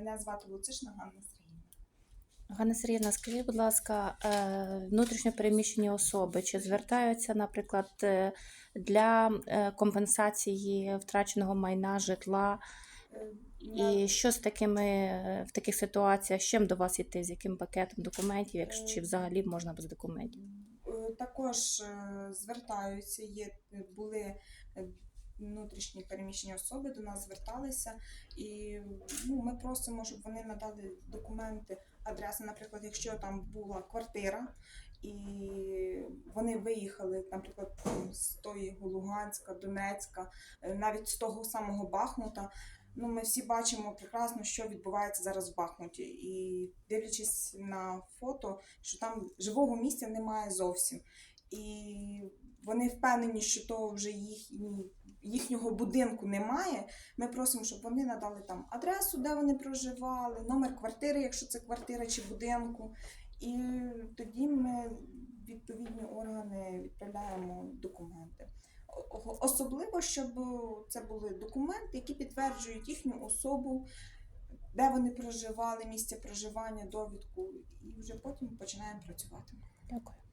Мене звати Луцишна Ганна Сергійовна. Ганна Сергійовна, скажіть, будь ласка, е, внутрішньо переміщені особи чи звертаються, наприклад, е, для е, компенсації втраченого майна, житла? І що з такими в таких ситуаціях, з чим до вас йти, з яким пакетом документів, якщо чи взагалі можна без документів? Також звертаються, є були внутрішні переміщені особи до нас зверталися, і ну, ми просимо, щоб вони надали документи, адреси, наприклад, якщо там була квартира, і вони виїхали, наприклад, з тої Луганська, Донецька, е, навіть з того самого Бахмута. Ну, ми всі бачимо прекрасно, що відбувається зараз в Бахмуті. І дивлячись на фото, що там живого місця немає зовсім. І вони впевнені, що то вже їхні, їхнього будинку немає. Ми просимо, щоб вони надали там адресу, де вони проживали, номер квартири, якщо це квартира чи будинку. І тоді ми відповідні органи відправляємо документи. Особливо, щоб це були документи, які підтверджують їхню особу, де вони проживали, місце проживання, довідку, і вже потім починаємо працювати. Дякую.